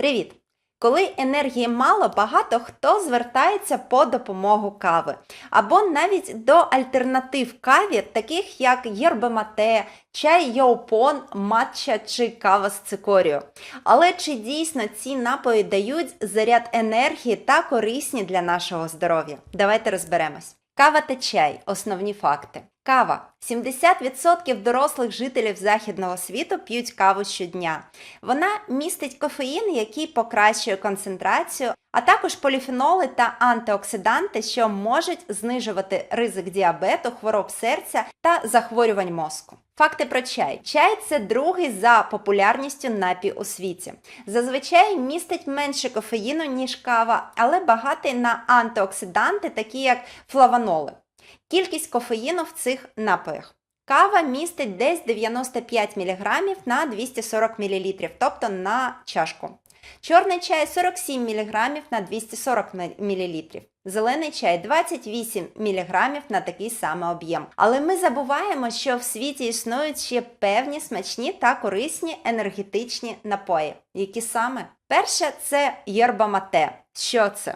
Привіт! Коли енергії мало, багато хто звертається по допомогу кави, або навіть до альтернатив каві, таких як єрбемате, чай йоупон, матча чи кава з цикорію. Але чи дійсно ці напої дають заряд енергії та корисні для нашого здоров'я? Давайте розберемось. Кава та чай основні факти. Кава. 70% дорослих жителів західного світу п'ють каву щодня. Вона містить кофеїн, який покращує концентрацію, а також поліфеноли та антиоксиданти, що можуть знижувати ризик діабету, хвороб серця та захворювань мозку. Факти про чай. Чай це другий за популярністю напій у світі. Зазвичай містить менше кофеїну, ніж кава, але багатий на антиоксиданти, такі як флавоноли. Кількість кофеїну в цих напоях. Кава містить десь 95 мг на 240 мл, тобто на чашку. Чорний чай 47 мг на 240 мл. Зелений чай 28 мг на такий самий об'єм. Але ми забуваємо, що в світі існують ще певні смачні та корисні енергетичні напої. Які саме? Перше це єрбамате. Що це?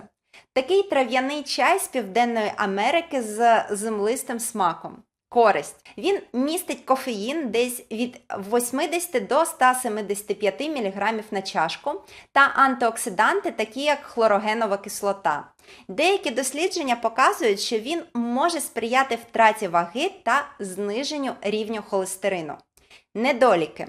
Такий трав'яний чай з Південної Америки з землистим смаком. Користь. Він містить кофеїн десь від 80 до 175 мг на чашку та антиоксиданти, такі як хлорогенова кислота. Деякі дослідження показують, що він може сприяти втраті ваги та зниженню рівню холестерину. Недоліки.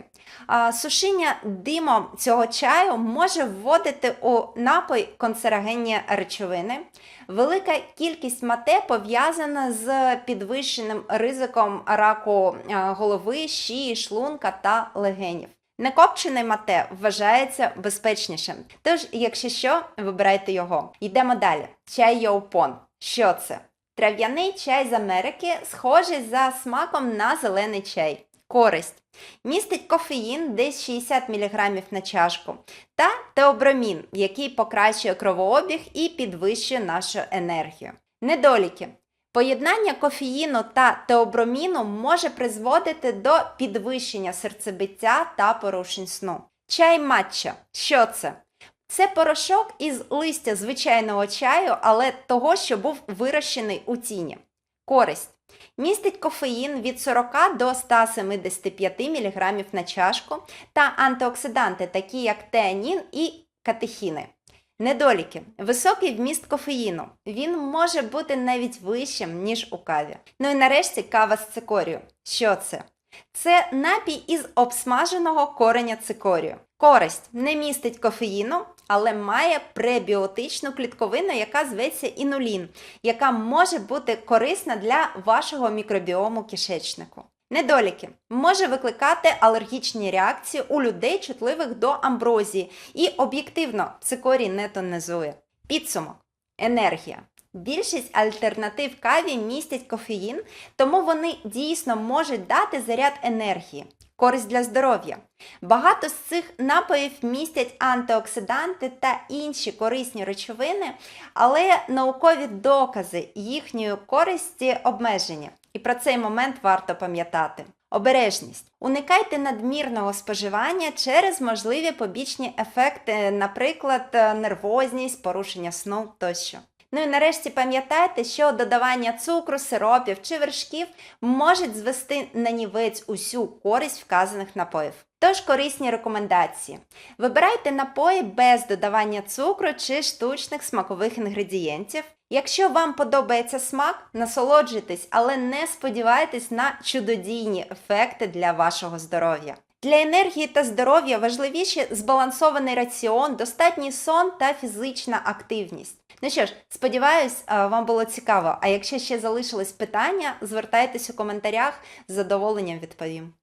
Сушіння димом цього чаю може вводити у напой канцерогенні речовини. Велика кількість мате пов'язана з підвищеним ризиком раку голови, шиї, шлунка та легенів. Некопчений мате вважається безпечнішим. Тож, якщо що, вибирайте його. Йдемо далі. Чай йоупон. Що це? Трав'яний чай з Америки, схожий за смаком на зелений чай. Користь. Містить кофеїн десь 60 мг на чашку та теобромін, який покращує кровообіг і підвищує нашу енергію. Недоліки. Поєднання кофеїну та теоброміну може призводити до підвищення серцебиття та порушень сну. Чай матча. Що це? Це порошок із листя звичайного чаю, але того, що був вирощений у тіні. Користь. Містить кофеїн від 40 до 175 мг на чашку та антиоксиданти, такі як теанін і катехіни. Недоліки. Високий вміст кофеїну. Він може бути навіть вищим, ніж у каві. Ну і нарешті кава з цикорію. Що це? Це напій із обсмаженого кореня цикорію. Користь не містить кофеїну, але має пребіотичну клітковину, яка зветься інулін, яка може бути корисна для вашого мікробіому кишечнику. Недоліки може викликати алергічні реакції у людей, чутливих до амброзії, і об'єктивно цикорій не тонізує. Підсумок. Енергія. Більшість альтернатив каві містять кофеїн, тому вони дійсно можуть дати заряд енергії, користь для здоров'я. Багато з цих напоїв містять антиоксиданти та інші корисні речовини, але наукові докази їхньої користі обмежені. І про цей момент варто пам'ятати. Обережність. Уникайте надмірного споживання через можливі побічні ефекти, наприклад, нервозність, порушення сну тощо. Ну і нарешті пам'ятайте, що додавання цукру, сиропів чи вершків можуть звести на нівець усю користь вказаних напоїв. Тож корисні рекомендації. Вибирайте напої без додавання цукру чи штучних смакових інгредієнтів. Якщо вам подобається смак, насолоджуйтесь, але не сподівайтесь на чудодійні ефекти для вашого здоров'я. Для енергії та здоров'я важливіші збалансований раціон, достатній сон та фізична активність. Ну що ж, сподіваюсь, вам було цікаво. А якщо ще залишились питання, звертайтесь у коментарях, з задоволенням відповім.